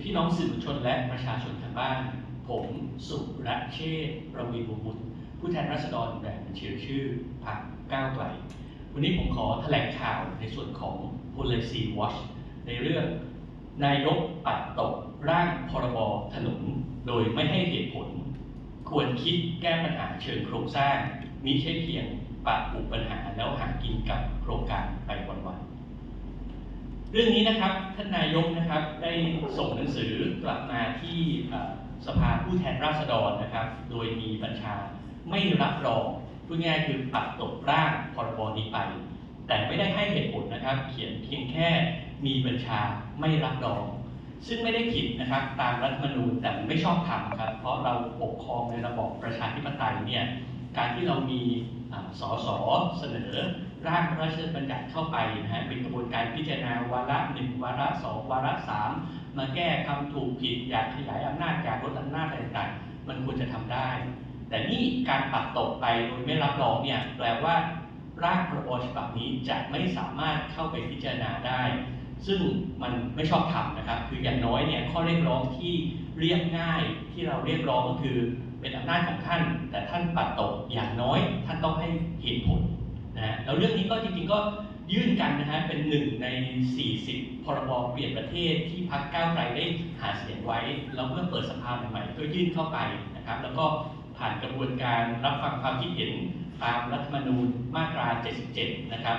พี่น้องสื่อมวลชนและประชาชนทางบ้าน ผมสุรเชษฐ์ประวีวงศ์บุตรผู้แทนราษฎรแบบบัญชีรายชื่อพรรคก้าวไกล วันนี้ผมขอแถลงข่าวในส่วนของ Policy Watch ในเรื่อง นายกปัดตกร่างพรบถนนโดยไม่ให้เหตุผล ควรคิดแก้ปัญหาเชิงโครงสร้างมิใช่เพียงปะปุปัญหาแล้วหากินกับโครงการไปวันๆ เรื่องนี้นะครับท่านนายกนะครับได้ส่งหนังสือกลับมาที่สภาผู้แทนราษฎรนะครับ โดยมีบัญชาไม่รับรองพูดง่ายคือปัดตกร่างพรบนี้ไป แต่ไม่ได้ให้เหตุผลนะครับ เขียนเพียงแค่มีบัญชาไม่รับรอง ซึ่งไม่ได้ผิดนะครับตามรัฐธรรมนูญแต่มันไม่ชอบธรรมครับเพราะเราปกครองในระบอบประชาธิปไตยเนี่ยการที่เรามีอ่าสสเสนอ ร่างพระราชบัญญัติเข้าไปนะฮะเป็นกระบวนการพิจารณาวาระหนึ่งวาระสองวาระสามมาแก้คำถูกผิดอยากขยายอำนาจอยากลดอำนาจอะไรต่างๆ มันควรจะทำได้ แต่นี่การปัดตกไปโดยไม่รับรองเนี่ยแปลว่าร่างพระบฉบับนี้จะไม่สามารถเข้าไปพิจารณาได้ ซึ่งมันไม่ชอบทำนะครับ คืออย่างน้อยเนี่ยข้อเรียกร้องที่เรียกง่ายที่เราเรียกร้องก็คือเป็นอำนาจของท่าน แต่ท่านปัดตกอย่างน้อยท่านต้องให้เหตุผล นะฮะแล้วเรื่องนี้ก็จริงๆก็ยื่นกันนะฮะเป็นหนึ่งใน 40 พรบเปลี่ยนประเทศที่พรรคก้าวไกลได้หาเสียงไว้ แล้วเมื่อเปิดสภาใหม่ๆก็ยื่นเข้าไปนะครับ แล้วก็ผ่านกระบวนการรับฟังความคิดเห็นตามรัฐธรรมนูญมาตรา 77 นะครับ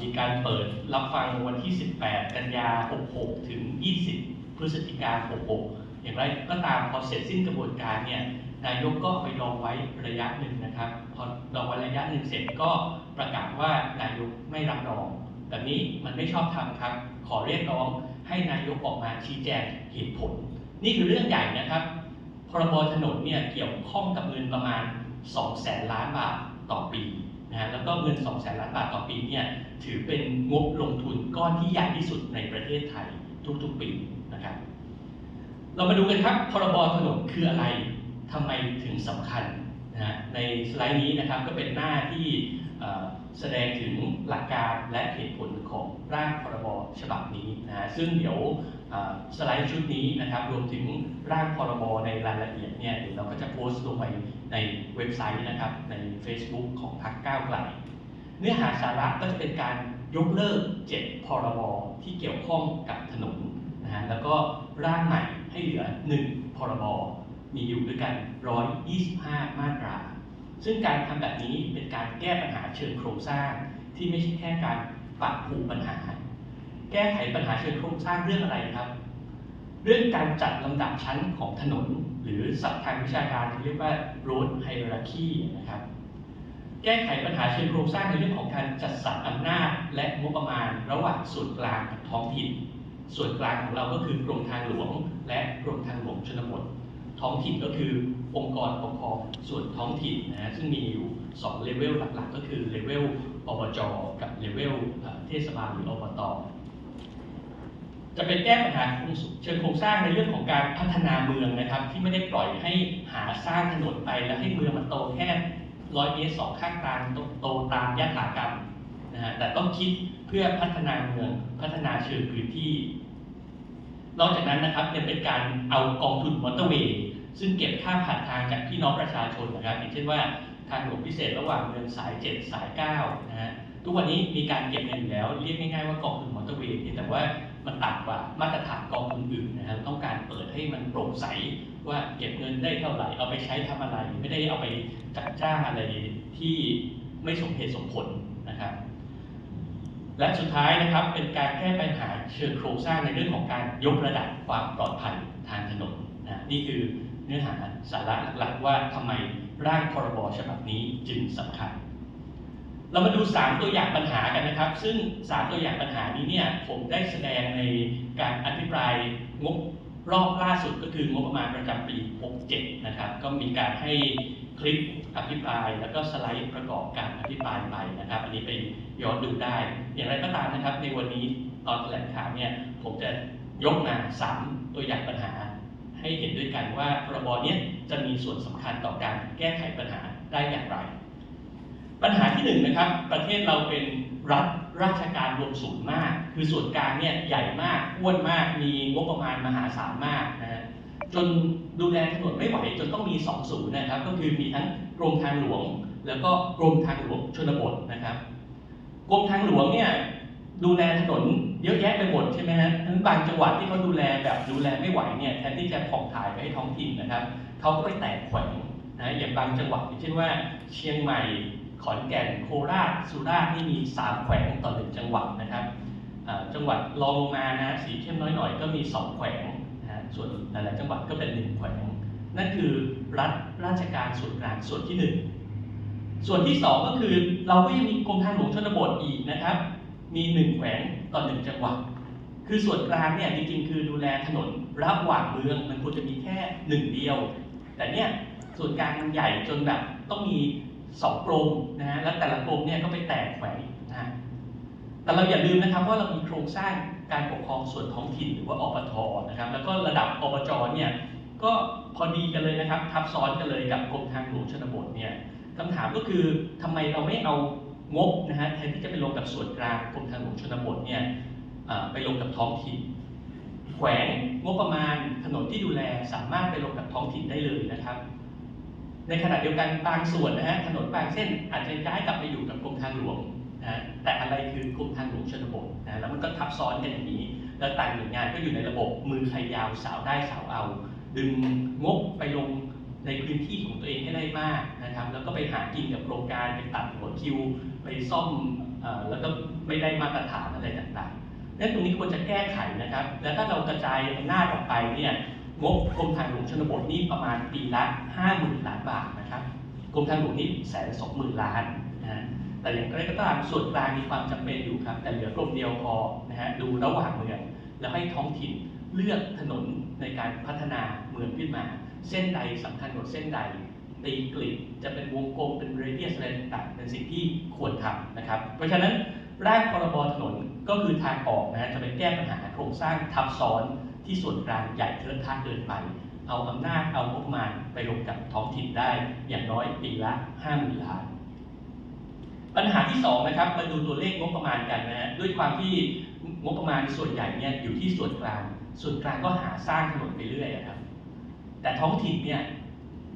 มีการเปิดรับฟังวันที่ 18 กันยา 66 ถึง 20 พฤศจิกา 66 อย่างไรก็ตามพอเสร็จสิ้นกระบวนการเนี่ยนายกก็ไปรองไว้ระยะหนึ่งนะครับ อรองไว้ระยะหนึ่งเสร็จก็ประกาศว่านายกไม่รับรองแบบนี้มันไม่ชอบทำครับ ขอเรียกร้องให้นายกออกมาชี้แจงเหตุผล นี่คือเรื่องใหญ่นะครับพรบถนนเนี่ยเกี่ยวข้องกับเงินประมาณ2แสนล้านบาทต่อปีนะฮะแล้วก็เงิน2แสนล้านบาทต่อปีเนี่ยถือเป็นงบลงทุนก้อนที่ใหญ่ที่สุดในประเทศไทยทุกๆปีนะครับ เรามาดูกันครับพรบถนนคืออะไรทำไมถึงสำคัญ นะในสไลด์นี้นะครับก็เป็นหน้าที่แสดงถึงหลักการและเหตุผลของร่างพรบฉบับนี้นะฮะซึ่งเดี๋ยวสไลด์ชุดนี้นะครับรวมถึงร่างพรบในรายละเอียดเนี่ยเดี๋ยวเราก็จะโพสต์ลงไปในเว็บไซต์นะครับใน Facebook ของพรรคก้าวไกลเนื้อหาสาระก็จะเป็นการยกเลิก 7 พรบที่เกี่ยวข้องกับถนนนะฮะแล้วก็ร่างใหม่ให้เหลือ 1 พรบ มีอยู่ด้วยกัน 125 มาตรา ซึ่งการทำแบบนี้เป็นการแก้ปัญหาเชิงโครงสร้าง ที่ไม่ใช่แค่การปรับผูปัญหา แก้ไขปัญหาเชิงโครงสร้างเรื่องอะไรครับ เรื่องการจัดลำดับชั้นของถนน หรือศัพท์ทางวิชาการที่เรียกว่า road hierarchy นะครับแก้ไขปัญหาเชิงโครงสร้างในเรื่องของการจัดสรรอำนาจ และงบประมาณระหว่างส่วนกลางกับท้องถิ่น ส่วนกลางของเราก็คือกรมทางหลวง และกรมทางหลวงชนบท ท้องถิ่นก็คือองค์กรปกครองส่วนท้องถิ่นนะฮะซึ่งมีอยู่2เลเวลหลักๆ ก็คือเลเวลอบจกับเลเวลเทศบาลหรืออบตจะเป็นแก้ปัญหาเชิงโครงสร้างในเรื่องของการพัฒนาเมืองนะครับ ที่ไม่ได้ปล่อยให้หาสร้างถนนไปแล้วให้เมืองมันโตแค่ร้อยเมตรสองข้างทางโตโตตามยถากรรมนะฮะแต่ต้องคิดเพื่อพัฒนาเมืองพัฒนาเชิงพื้นที่ นอกจากนั้นนะครับยังเป็นการเอากองทุนมอเตอร์เวย์ ซึ่งเก็บค่าผ่านทางจากพี่น้องประชาชนนะครับอย่างเช่นว่าทางหลวงพิเศษระหว่างเมืองสาย 7 สาย9นะฮะทุกวันนี้มีการเก็บเงินอยู่แล้ว เรียกง่ายๆว่ากองทุนมอเตอร์เวย์เพียงแต่ว่ามันต่ำกว่ามาตรฐานกองทุนอื่นนะครับต้องการเปิดให้มันโปร่งใสว่าเก็บเงินได้เท่าไหร่เอาไปใช้ทำอะไร ไม่ได้เอาไปจัดจ้างอะไรที่ไม่สมเหตุสมผลนะครับและสุดท้ายนะครับเป็นการแก้ปัญหาเชิงโครงสร้างในเรื่องของการยกระดับความปลอดภัยทางถนนนะนี่คือ นื้อหาสาระหลักๆว่าทำไมร่างพรบฉบับนี้จึงสำคัญ เรามาดู 3 ตัวอย่างปัญหากันนะครับ ซึ่ง 3 ตัวอย่างปัญหานี้เนี่ยผมได้แสดงในการอภิปรายงบรอบล่าสุดก็คืองบประมาณประจำปี 67 นะครับ ก็มีการให้คลิปอภิปราย แล้วก็สไลด์ประกอบการอภิปรายไปนะครับ อันนี้ไปย้อนดูได้ อย่างไรก็ตามนะครับ ในวันนี้ตอนแถลงข่าวเนี่ยผมจะยกมา 3 ตัวอย่างปัญหา ให้เห็นด้วยกันว่าพรบเนี้ยจะมีส่วนสำคัญต่อการแก้ไขปัญหาได้อย่างไร ปัญหาที่หนึ่งนะครับ ประเทศเราเป็นรัฐราชการรวมศูนย์มาก คือส่วนกลางเนี่ยใหญ่มากอ้วนมาก มีงบประมาณมหาศาลมากนะฮะจนดูแลถนนไม่ไหวจนต้องมีสองศูนย์นะครับ ก็คือมีทั้งกรมทางหลวง แล้วก็กรมทางหลวงชนบทนะครับกรมทางหลวงเนี่ยดูแลถนน เยอะแยะไปหมดใช่ไหมฮะทั้งบางจังหวัดที่เขาดูแลแบบดูแลไม่ไหวเนี่ยแทนที่จะผ่องถ่ายไปให้ท้องถิ่นนะครับเขาก็ไปแตกแขวงนะอย่างบางจังหวัดเช่นว่า เชียงใหม่ขอนแก่นโคราชสุราษฎร์นี่มี 3 แขวงต่อหนึ่งจังหวัดนะครับจังหวัดรองลงมานะสีเข้มน้อยหน่อยก็มี 2 แขวงนะฮะส่วนหลายๆจังหวัดก็เป็น 1 แขวง นั่นคือรัฐราชการส่วนกลางส่วนที่ 1 ส่วนที่ 2 ก็คือเราก็ยังมีกรมทางหลวงชนบทอีกนะครับ มี 1 แขวง ต่อ1จังหวัด คือส่วนกลางเนี่ยจริงๆ คือดูแลถนนระหว่างเมืองมันควรจะมีแค่หนึ่งเดียว แต่เนี่ยส่วนกลางมันใหญ่จนแบบต้องมีสองกรมนะฮะแล้วแต่ละกรมเนี่ยก็ไปแตกแขวงนะฮะแต่เราอย่าลืมนะครับว่าเรามีโครงสร้างการปกครองส่วนท้องถิ่นหรือว่าอบทนะครับ แล้วก็ระดับอบจเนี่ยก็พอดีกันเลยนะครับทับซ้อนกันเลยกับกรมทางหลวงชนบทเนี่ยคำถามก็คือทำไมเราไม่เอา งบนะฮะแทนที่จะไปลงกับส่วนกลางกรมทางหลวงชนบทเนี่ยไปลงกับท้องถิ่นแขวงงบประมาณถนนที่ดูแลสามารถไปลงกับท้องถิ่นได้เลยนะครับ ในขณะเดียวกันบางส่วนนะฮะถนนบางเส้นอาจจะย้ายกลับไปอยู่กับกรมทางหลวงนะฮะแต่อะไรคือกรมทางหลวงชนบทนะแล้วมันก็ทับซ้อนกันอย่างนี้ แล้วต่างหน่วยงานก็อยู่ในระบบมือใครยาวสาวได้สาวเอา ดึงงบไปลงในพื้นที่ของตัวเองให้ได้มาก นะครับ แล้วก็ไปหากินกับโครงการไปตัดหัวคิว ไปซ่อมแล้วก็ไม่ได้มาตรฐานอะไรต่างๆนั้นตรงนี้ควรจะแก้ไขนะครับ แล้วถ้าเรากระจายอำนาจออกไปเนี่ยงบกรมทางหลวงชนบทนี่ประมาณปีละ50,000ล้านบาทนะครับกรมทางหลวงนี่แสนสองหมื่นล้านนะฮะแต่อย่างไรก็ตามส่วนกลางมีความจำเป็นอยู่ครับ แต่เหลือกรมเดียวพอนะฮะดูระหว่างเมืองแล้วให้ท้องถิ่นเลือกถนนในการพัฒนาเมืองขึ้นมา เส้นใดสำคัญกว่าเส้นใด ตีกลีบจะเป็นวงกลมเป็นเรเดียสอะไรต่างๆเป็นสิ่งที่ควรทำนะครับ เพราะฉะนั้นร่างพรบถนนก็คือทางออกนะฮะจะไปแก้ปัญหาโครงสร้างทับซ้อนที่ส่วนกลางใหญ่เทินทางเกินไป เอาอำนาจเอางบประมาณไปลงกับท้องถิ่นได้อย่างน้อยปีละ5 0,000ล้านปัญหาที่สองนะครับมาดูตัวเลขงบประมาณกันนะฮะด้วยความที่งบประมาณส่วนใหญ่เนี่ยอยู่ที่ส่วนกลาง ส่วนกลางก็หาสร้างถนนไปเรื่อยครับแต่ท้องถิ่นเนี่ย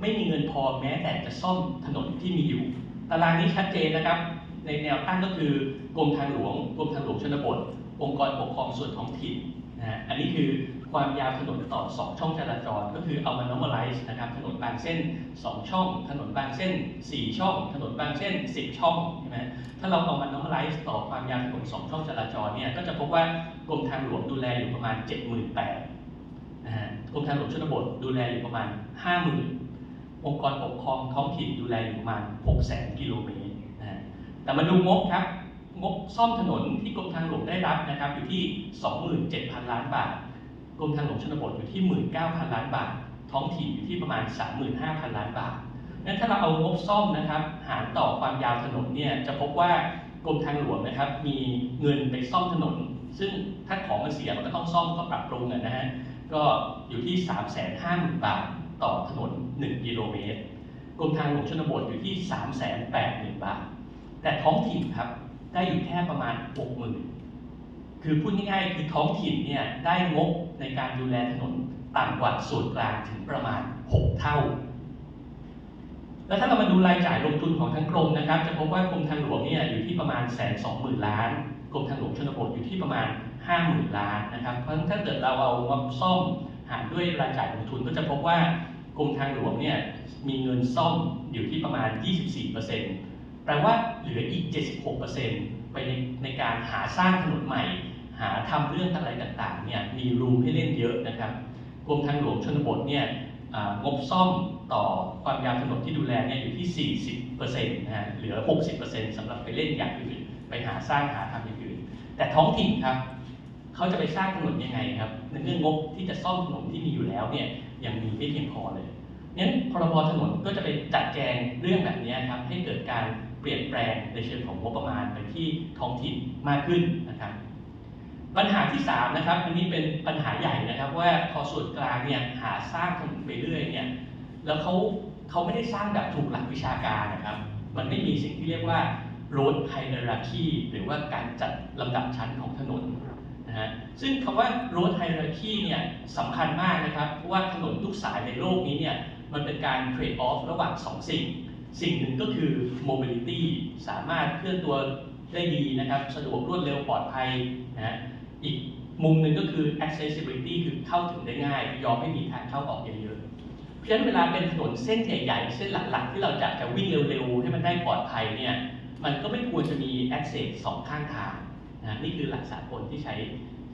ไม่มีเงินพอแม้แต่จะซ่อมถนนที่มีอยู่ ตารางนี้ชัดเจนนะครับ ในแนวตั้งก็คือกรมทางหลวงกรมทางหลวงชนบท องค์กรปกครองส่วนท้องถิ่นนะอันนี้คือความยาวถนนต่อ 2 ช่องจราจร ก็คือเอามา normalize นะครับถนนบางเส้น 2 ช่อง ถนนบางเส้น 4 ช่อง ถนนบางเส้น 10 ช่องใช่ไหมถ้าเราเอามา normalize ต่อความยาวถนน 2 ช่องจราจรเนี่ยก็จะพบว่ากรมทางหลวงดูแลอยู่ประมาณ 78,000นะฮะกรมทางหลวงชนบทดูแลอยู่ประมาณ 50,000 องค์กรปกครองท้องถิ่นดูแลอยู่ประมาณ600,000กิโลเมตรนะฮะแต่มาดูงบครับ งบซ่อมถนนที่กรมทางหลวงได้รับนะครับอยู่ที่ 27,000 ล้านบาท กรมทางหลวงชนบทอยู่ที่ 19,000 ล้านบาท ท้องถิ่นอยู่ที่ประมาณ 35,000 ล้านบาทนั้นถ้าเราเอางบซ่อมนะครับ หารต่อความยาวถนนเนี่ยจะพบว่ากรมทางหลวงนะครับ มีเงินไปซ่อมถนน ซึ่งถ้าของมันเสียมันก็ต้องซ่อมก็ปรับปรุงนะฮะก็อยู่ที่ 350,000บาท ต่อถนน 1 กิโลเมตรกรมทางหลวงชนบทอยู่ที่ 380,000 บาท แต่ท้องถิ่นครับได้อยู่แค่ประมาณ 60,000 คือพูดง่ายๆคือท้องถิ่นเนี่ยได้งบในการดูแลถนนต่ำกว่าส่วนกลางถึงประมาณ 6 เท่า แล้วถ้าเรามาดูรายจ่ายลงทุนของทั้งกรมนะครับ จะพบว่ากรมทางหลวงเนี่ยอยู่ที่ประมาณแสนสองหมื่นล้านกรมทางหลวงชนบทอยู่ที่ประมาณ 5 0,000 ล้านนะครับ เพราะฉะนั้นถ้าเกิดเราเอางบซ่อม หารด้วยรายจ่ายลงทุนก็จะพบว่ากรมทางหลวงเนี่ยมีเงินซ่อมอยู่ที่ประมาณ 24%แปลว่าเหลืออีก 76%ไปในในการหาสร้างถนนใหม่ หาทำเรื่องอะไรต่างๆเนี่ยมีรูมให้เล่นเยอะนะครับกรมทางหลวงชนบทเนี่ยงบซ่อมต่อความยาวถนนที่ดูแลเนี่ยอยู่ที่ 40%นะฮะเหลือ 60%สำหรับไปเล่นอย่างอื่น ไปหาสร้างหาทำอย่างอื่น แต่ท้องถิ่นครับ เขาจะไปสร้างถนนยังไงครับในเรื่องงบที่จะซ่อมถนนที่มีอยู่แล้วเนี่ยยังมีไม่เพียงพอเลยงั้นพรบถนนก็จะไปจัดแจงเรื่องแบบนี้ครับให้เกิดการเปลี่ยนแปลงในเชิงของงบประมาณไปที่ท้องถิ่นมากขึ้นนะครับ ปัญหาที่3นะครับอันนี้เป็นปัญหาใหญ่นะครับ ว่าพอส่วนกลางเนี่ยหาสร้างถนนไปเรื่อยเนี่ยแล้วเขาเขาไม่ได้สร้างแบบถูกหลักวิชาการนะครับ มันไม่มีสิ่งที่เรียกว่า road hierarchy หรือว่าการจัดลำดับชั้นของถนน นะฮะซึ่งคำว่า road hierarchy เนี่ยสำคัญมากนะครับ เพราะว่าถนนทุกสายในโลกนี้เนี่ยมันเป็นการ trade off ระหว่างสองสิ่ง สิ่งหนึ่งก็คือ mobility สามารถเคลื่อนตัวได้ดีนะครับ สะดวกรวดเร็วปลอดภัยนะฮะอีกมุมหนึ่งก็คือ accessibility คือเข้าถึงได้ง่าย ยอมให้มีทางเข้าออกเยอะๆ เพราะฉะนั้นเวลาเป็นถนนเส้นใหญ่ๆ เส้นหลักๆ ที่เราจะจะวิ่งเร็วๆ ให้มันได้ปลอดภัยเนี่ย มันก็ไม่ควรจะมี access สองข้างทาง นะนี่คือหลักสากลที่ใช้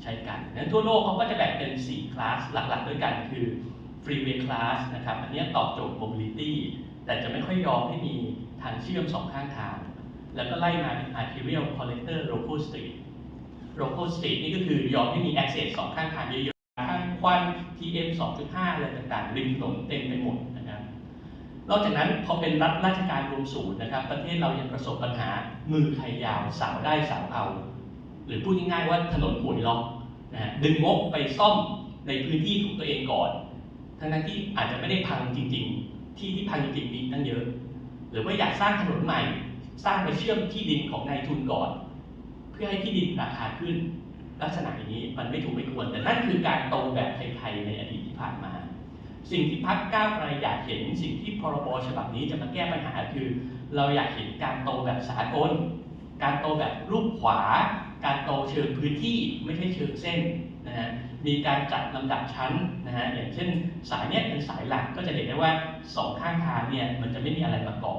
ใช้กันนั้นทั่วโลกเขาก็จะแบ่งเป็น 4 คลาสหลักๆ ด้วยกันคือ freeway class นะครับ อันนี้ตอบโจทย์ mobility แต่จะไม่ค่อยยอมให้มีทางเชื่อมสองข้างทาง แล้วก็ไล่มาเป็น arterial collector local street local street นี่ก็คือยอมให้มี access สองข้างทางเยอะๆทางควัน PM 2.5 อะไรต่างๆ ริมถนนเต็มไปหมดนะครับ นอกจากนั้นพอเป็นรัฐราชการรวมศูนย์นะครับ ประเทศเรายังประสบปัญหามือใครยาวสาวได้สาวเอา หรือพูดง่ายๆว่าถนนหวยล็อกนะฮะดึงงบไปซ่อมในพื้นที่ของตัวเองก่อน ทั้งนั้นที่อาจจะไม่ได้พังจริง ๆ ที่ที่พังจริงๆมีตั้งเยอะ หรือว่าอยากสร้างถนนใหม่ สร้างไปเชื่อมที่ดินของนายทุนก่อน เพื่อให้ที่ดินราคาขึ้น ลักษณะอย่างนี้มันไม่ถูกไม่ควร แต่นั่นคือการโตแบบไทยๆในอดีตที่ผ่านมา สิ่งที่พักก้าวไกลอยากเห็นสิ่งที่พรบฉบับนี้จะมาแก้ปัญหาคือ เราอยากเห็นการโตแบบสากลการโตแบบรูปขวา การโตเชิงพื้นที่ไม่ใช่เชิงเส้นนะฮะมีการจัดลำดับชั้นนะฮะอย่างเช่นสายเนี้ยเป็นสายหลักก็จะเห็นได้ว่าสองข้างทางเนี่ยมันจะไม่มีอะไรมาเกาะ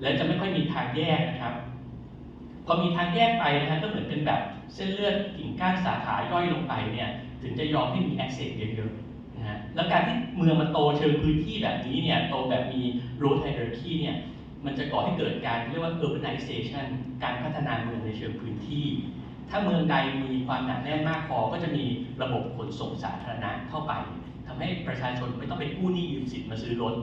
และจะไม่ค่อยมีทางแยกนะครับพอมีทางแยกไปนะฮะก็เหมือนเป็นแบบเส้นเลือดกิ่งก้านสาขาย่อยลงไปเนี่ยถึงจะยอมให้มี access เยอะๆนะฮะแล้วการที่เมืองมันโตเชิงพื้นที่แบบนี้เนี่ยโตแบบมี road hierarchy เนี่ย มันจะก่อให้เกิดการเรียกว่า urbanization การพัฒนาเมืองในเชิงพื้นที่ ถ้าเมืองใดมีความหนาแน่นมากพอก็จะมีระบบขนส่งสาธารณะเข้าไปทำให้ประชาชนไม่ต้องไปกู้หนี้ยืมสินมาซื้อรถ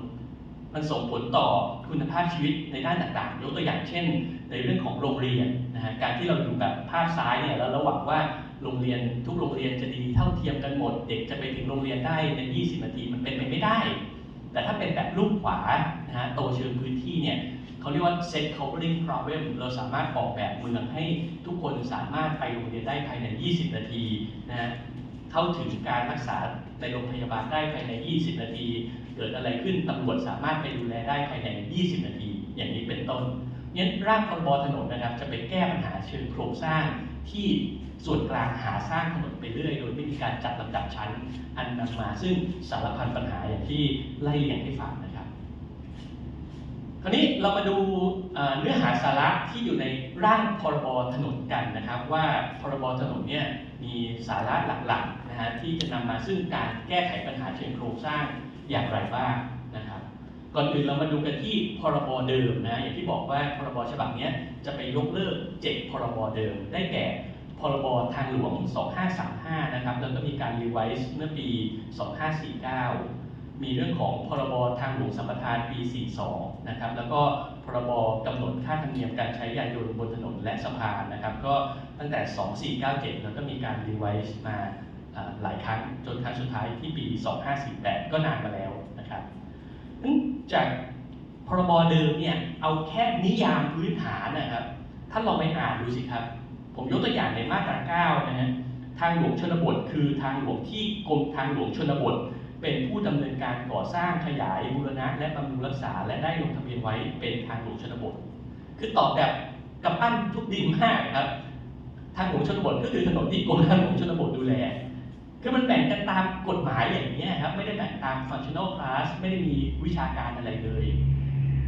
มันส่งผลต่อคุณภาพชีวิตในด้านต่างๆ ยกตัวอย่างเช่น ในเรื่องของโรงเรียนนะฮะ การที่เราอยู่แบบภาพซ้ายเนี่ยแล้วเราหวังว่าโรงเรียนทุกโรงเรียนจะดีเท่าเทียมกันหมด เด็กจะไปถึงโรงเรียนได้ใน 20 นาทีมันเป็นไปไม่ได้ แต่ถ้าเป็นแบบรูปขวานะฮะโตเชิงพื้นที่เนี่ยเขาเรียกว่า set covering problem เราสามารถออกแบบเมืองให้ทุกคนสามารถไปโรงเรียนได้ภายใน 20 นาทีนะฮะเข้าถึงการรักษาในโรงพยาบาลได้ภายใน 20 นาที เกิดอะไรขึ้นตำรวจสามารถไปดูแลได้ภายใน 20 นาที อย่างนี้เป็นต้นงั้นร่างพรบถนนนะครับ จะไปแก้ปัญหาเชิงโครงสร้าง ที่ส่วนกลางหาสร้างถนนไปเรื่อยโดยไม่มีการจัดลำดับชั้นอันนำมาซึ่งสารพันปัญหาอย่างที่ไล่เรียงให้ฟังนะครับ คราวนี้เรามาดูเนื้อหาสาระที่อยู่ในร่างพรบถนนกันนะครับ ว่าพรบถนนเนี่ยมีสาระหลักๆนะฮะที่จะนำมาซึ่งการแก้ไขปัญหาเชิงโครงสร้างอย่างไรบ้าง ก่อนอื่นเรามาดูกันที่พรบเดิมนะอย่างที่บอกว่าพรบฉบับนี้จะไปยกเลิก 7 พรบเดิม ได้แก่พรบทางหลวง 2535 นะครับแล้วก็มีการรีไวซ์เมื่อปี 2549 มีเรื่องของพรบทางหลวงสัมปทานปี 42 นะครับแล้วก็พรบกำหนดค่าธรรมเนียมการใช้ยานยนต์บนถนนและสะพานนะครับก็ตั้งแต่ 2497 แล้วก็มีการรีไวซ์มาหลายครั้งจนครั้งสุดท้ายที่ปี 2548 ก็นานมาแล้วนะครับซึ่ง จากพรบเดิมเนี่ยเอาแค่นิยามพื้นฐานนะครับท่านลองไปอ่านดูสิครับ ผมยกตัวอย่างในมาตรา 9 นะฮะทางหลวงชนบท คือทางหลวงที่กรมทางหลวงชนบท เป็นผู้ดำเนินการก่อสร้างขยายบูรณะ และบำรุงรักษา และได้ลงทะเบียนไว้เป็นทางหลวงชนบท คือตอบแบบกำปั้นทุกดินมากครับ ทางหลวงชนบทก็คือถนนที่กรมทางหลวงชนบทดูแล คือมันแบ่งกันตามกฎหมายอย่างนี้ครับ ไม่ได้แบ่งตาม functional class ไม่ได้มีวิชาการอะไรเลย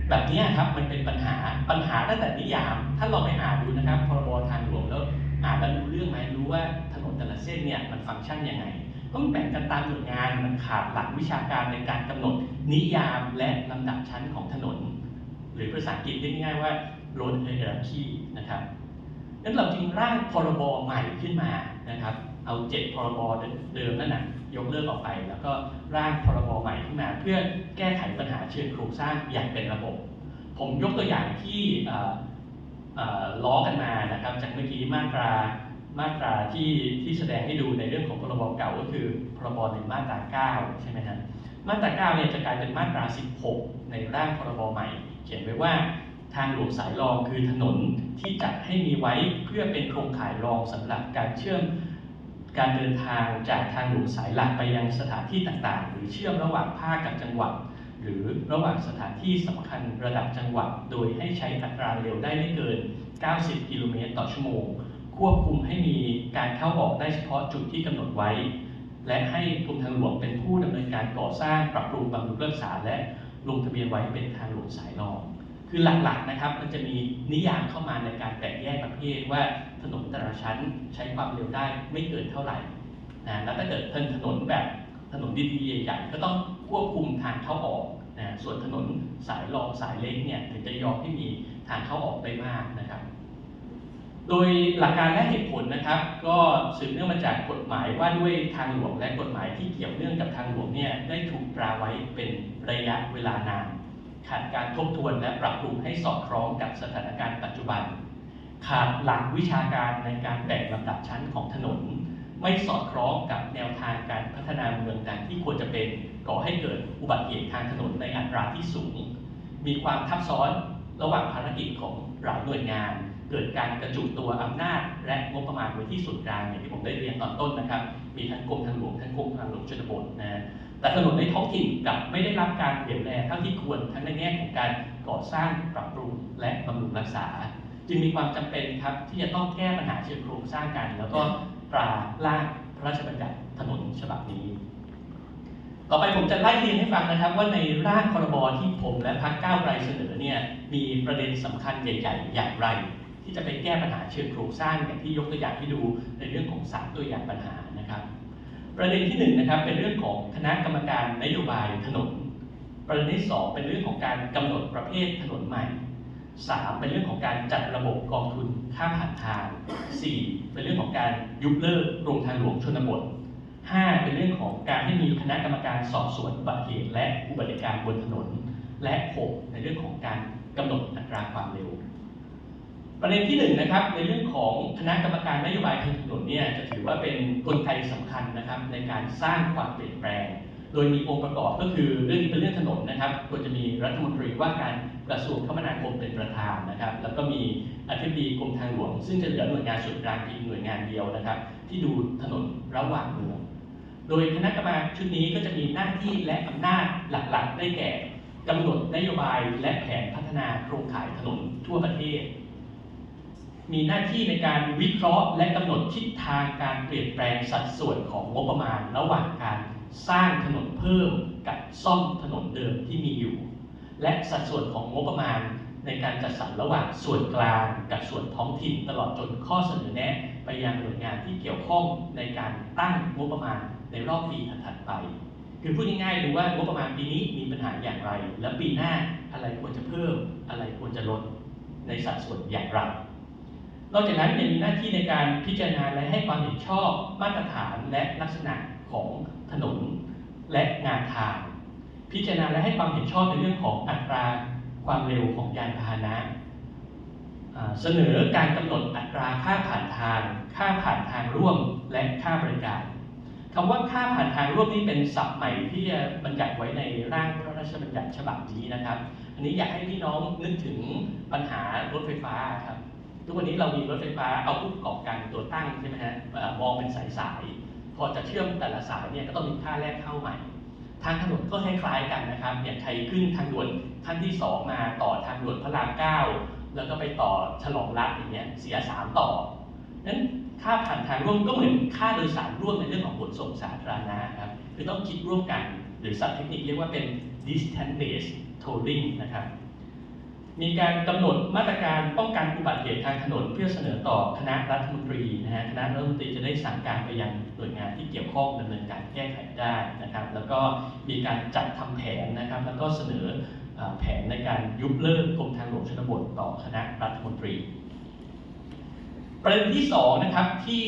แบบนี้ครับมันเป็นปัญหาปัญหาตั้งแต่นิยาม ถ้าลองไปอ่านดูนะครับพรบทางหลวงแล้วอ่านแล้วรู้เรื่องไหมรู้ว่าถนนแต่ละเส้นเนี่ยมันฟังก์ชันยังไงก็มันแบ่งกันตามหน่วยงานมันขาดหลักวิชาการในการกำหนดนิยามและลำดับชั้นของถนน หรือภาษาอังกฤษเรียกง่ายๆว่า road hierarchy นะครับนั้นเราจึงร่างพรบใหม่ขึ้นมานะครับ เอาเจ็ดพรบเดิมนั่นนะยกเลิกออกไป แล้วก็ร่างพรบใหม่ขึ้นมา เพื่อแก้ไขปัญหาเชิงโครงสร้างอย่างเป็นระบบ ผมยกตัวอย่างที่ล้อกันมานะครับจากเมื่อกี้มาตรามาตราที่ที่แสดงให้ดูในเรื่องของพรบเก่าก็คือพรบในมาตรา 9 ใช่ไหมฮะมาตรา 9 เนี่ยจะกลายเป็นมาตรา 16 ในร่างพรบใหม่ เขียนไว้ว่าทางหลวงสายรองคือถนนที่จัดให้มีไว้เพื่อเป็นโครงข่ายรองสำหรับการเชื่อม การเดินทางจากทางหลวงสายหลักไปยังสถานที่ต่างๆ หรือเชื่อมระหว่างภาคกับจังหวัด หรือระหว่างสถานที่สำคัญระดับจังหวัด โดยให้ใช้อัตราเร็วได้ไม่เกิน 90 กิโลเมตรต่อชั่วโมง ควบคุมให้มีการเข้าออกได้เฉพาะจุดที่กำหนดไว้ และให้กรมทางหลวงเป็นผู้ดำเนินการก่อสร้างปรับปรุงบำรุงรักษาและลงทะเบียนไว้เป็นทางหลวงสายรอง คือหลักๆนะครับมันจะมีนิยามเข้ามาในการแบ่งแยกประเภทว่าถนนแต่ละชั้นใช้ความเร็วได้ไม่เกินเท่าไหร่นะแล้วถ้าเกิดเป็นถนนแบบถนนดีๆใหญ่ๆก็ต้องควบคุมทางเข้าออกนะส่วนถนนสายรองสายเล็กเนี่ยถึงจะยอมให้มีทางเข้าออกได้มากนะครับ โดยหลักการและเหตุผลนะครับ ก็สืบเนื่องมาจากกฎหมายว่าด้วยทางหลวงและกฎหมายที่เกี่ยวเนื่องกับทางหลวงเนี่ยได้ถูกตราไว้เป็นระยะเวลานานาด การทบทวนและปรับปรุงให้สอดคล้องกับสถานการณ์ปัจจุบัน ขาดหลักวิชาการในการแบ่งลำดับชั้นของถนน ไม่สอดคล้องกับแนวทางการพัฒนาเมืองกันที่ควรจะเป็นก่อให้เกิดอุบัติเหตุทางถนนในอัตราที่สูง มีความทับซ้อนระหว่างภารกิจของหลายหน่วยงานเกิดการกระจุกตัวอำนาจ และงบประมาณไว้ที่ส่วนกลางอย่างที่ผมได้เรียนตอนต้นนะครับ มีทั้งกรมทางหลวงทั้งกรมทางหลวงชนบทนะ แต่ถนนในท้องถิ่นกลับไม่ได้รับการเหลียวแลเท่าที่ควรทั้งในแง่ของการก่อสร้างปรับปรุงและบำรุงรักษา จึงมีความจำเป็นครับที่จะต้องแก้ปัญหาเชิงโครงสร้างกัน แล้วก็ตราร่างพระราชบัญญัติถนนฉบับนี้ ต่อไปผมจะไล่เรียงให้ฟังนะครับ ว่าในร่างพรบที่ผมและพรรคก้าวไกลเสนอเนี่ยมีประเด็นสำคัญใหญ่ ๆ อย่างไร ที่จะไปแก้ปัญหาเชิงโครงสร้างอย่างที่ยกตัวอย่างให้ดูในเรื่องของสามตัวอย่างปัญหา ประเด็นที่หนึ่งนะครับเป็นเรื่องของคณะกรรมการนโยบายถนน ประเด็นที่สองเป็นเรื่องของการกำหนดประเภทถนนใหม่สามเป็นเรื่องของการจัดระบบกองทุนค่าผ่านทางสี่เป็นเรื่องของการยุบเลิกโรงทางหลวงชนบทห้าเป็นเรื่องของการให้มีคณะกรรมการสอบสวนอุบัติเหตุและอุบัติการบนถนน และหกในเรื่องของการกำหนดอัตราความเร็ว ประเด็นที่หนึ่งนะครับในเรื่องของคณะกรรมการนโยบายทางถนนเนี่ยจะถือว่าเป็นกลไกสำคัญนะครับในการสร้างความเปลี่ยนแปลง โดยมีองค์ประกอบก็คือเรื่องนี้เป็นเรื่องถนนนะครับควรจะมีรัฐมนตรีว่าการกระทรวงคมนาคมเป็นประธานนะครับ แล้วก็มีอธิบดีกรมทางหลวง ซึ่งจะเหลือหน่วยงานส่วนกลางเพียงหน่วยงานเดียวนะครับ ที่ดูถนนระหว่างเมืองโดยคณะกรรมการชุดนี้ก็จะมีหน้าที่และอำนาจหลักๆ ได้แก่กำหนดนโยบายและแผนพัฒนาโครงข่ายถนนทั่วประเทศ มีหน้าที่ในการวิเคราะห์ และกำหนดทิศทางการเปลี่ยนแปลงสัดส่วนของงบประมาณ ระหว่างการสร้างถนนเพิ่มกับซ่อมถนนเดิมที่มีอยู่ และสัดส่วนของงบประมาณในการจัดสรรระหว่างส่วนกลางกับส่วนท้องถิ่นตลอดจนข้อเสนอแนะ ไปยังหน่วยงานที่เกี่ยวข้องในการตั้งงบประมาณในรอบปีถัดไป คือพูดง่ายๆดูว่างบประมาณปีนี้มีปัญหาอย่างไร แล้วปีหน้าอะไรควรจะเพิ่มอะไรควรจะลดในสัดส่วนอย่างไร นอกจากนั้นยังมีหน้าที่ในการพิจารณาและให้ความเห็นชอบมาตรฐานและลักษณะของถนนและงานทาง พิจารณาและให้ความเห็นชอบในเรื่องของอัตราความเร็วของยานพาหนะเสนอการกำหนดอัตราค่าผ่านทาง ค่าผ่านทางร่วมและค่าบริการคำว่าค่าผ่านทางร่วมนี้เป็นศัพท์ใหม่ที่บัญญัติไว้ในร่างพระราชบัญญัติฉบับนี้นะครับ อันนี้อยากให้พี่น้องนึกถึงปัญหารถไฟฟ้าครับ ทุกวันนี้เรามีรถไฟฟ้าเอาผู้ประกอบการเป็นตัวตั้งใช่ไหมฮะมองเป็นสายสายๆพอจะเชื่อมแต่ละสายเนี่ยก็ต้องมีค่าแรกเข้าใหม่ ทางถนนก็คล้ายๆกันนะครับอย่างใครขึ้นทางด่วนขั้นที่ 2 มาต่อทางด่วนพระรามเก้าแล้วก็ไปต่อฉลองรัฐอย่างเงี้ยเสียสามต่อนั้นค่าผ่านทางร่วมก็เหมือนค่าโดยสารร่วมในเรื่องของขนส่งสาธารณะครับคือต้องคิดร่วมกัน หรือศัพท์เทคนิคเรียกว่าเป็น distance based tolling นะครับมีการกำหนดมาตรการป้อง กันอุบัติเหตุทางถนนเพื่อเสนอต่อคณะรัฐมนตรีนะฮะคณะรัฐมนตรีจะได้สั่งการไปยังหน่วยงานที่เกี่ยวข้องดำเนินการแก้ไขได้นะครับ แล้วก็มีการจัดทำแผนนะครับ แล้วก็เสนอแผนในการยุบเลิกกรมทางหลวงชนบทต่อคณะรัฐมนตรี ประเด็นที่สองนะครับที่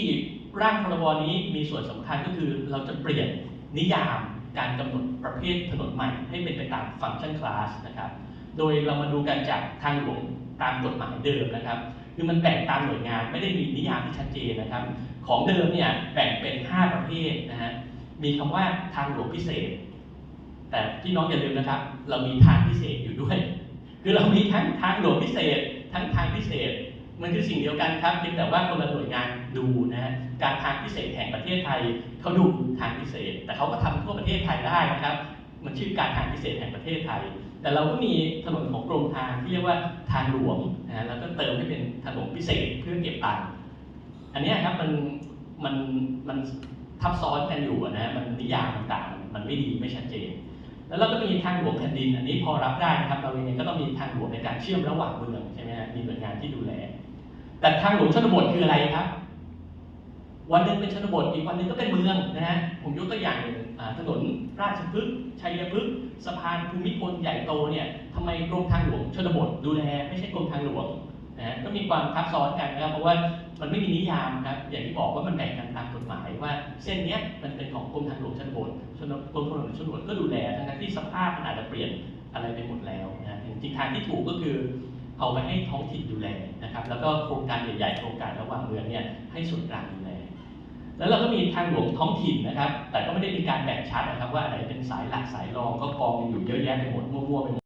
ร่างพรบนี้มีส่วนสำคัญก็คือเราจะเปลี่ยนนิยามการกำหนดประเภทถนนใหม่ให้เป็นไปตามฟังก์ชันคลาสนะครับ โดยเรามาดูกันจากทางหลวง ตามกฎหมายเดิมนะครับ คือมันแบ่งตามหน่วยงานไม่ได้มีนิยามที่ชัดเจนนะครับ ของเดิมเนี่ยแบ่งเป็น 5 ประเภทนะฮะมีคำว่าทางหลวงพิเศษ แต่พี่น้องอย่าลืมนะครับ เรามีทางพิเศษอยู่ด้วย คือเรามีทั้งทางหลวงพิเศษ ทั้งทางพิเศษ มันคือสิ่งเดียวกันครับเพียงแต่ว่าคนละหน่วยงานดูนะฮะการทางพิเศษแห่งประเทศไทยเขาดูทางพิเศษ แต่เขาก็ทำทั่วประเทศไทยได้นะครับ มันชื่อการทางพิเศษแห่งประเทศไทย แต่เราก็มีถนนของกรมทางที่เรียกว่าทางหลวงนะแล้วก็เติมให้เป็นถนนพิเศษเพื่อเก็บตังค์อันนี้ครับมันมันมันทับซ้อนกันอยู่นะมันนิยามต่างๆ มันไม่ดีไม่ชัดเจน แล้วเราก็มีทางหลวงแผ่นดิน อันนี้พอรับได้นะครับเราเองก็ต้องมีทางหลวงในการเชื่อมระหว่างเมืองใช่ไหมมีหน่วยงานที่ดูแล แต่ทางหลวงชนบทคืออะไรครับ วันหนึ่งเป็นชนบทอีกวันหนึ่งก็เป็นเมืองนะฮะผมยกตัวอย่างหนึ่งถนนราชพฤกษ์ชัยพฤกษ์สะพานภูมิพลใหญ่โตเนี่ยทำไมกรมทางหลวงชนบทดูแลไม่ใช่กรมทางหลวงนะฮะก็มีความทับซ้อนกันนะครับเพราะว่ามันไม่มีนิยามครับอย่างที่บอกว่ามันแบ่งกันตามกฎหมายว่าเส้นนี้มันเป็นของกรมทางหลวงชนบทชนกรมทางหลวงชนบทก็ดูแลทั้งที่สภาพมันอาจจะเปลี่ยนอะไรไปหมดแล้วนะฮะจริงทางที่ถูกก็คือเอาไปให้ท้องถิ่นดูแลนะครับแล้วก็โครงการใหญ่ๆโครงการระหว่างเมืองเนี่ยให้ส่วนกลางดู แล้วเราก็มีทางหลวงท้องถิ่นนะครับ แต่ก็ไม่ได้มีการแบ่งชัดนะครับ ว่าอะไรเป็นสายหลักสายรองก็กองกันอยู่เยอะแยะไปหมดมั่วๆไปหมด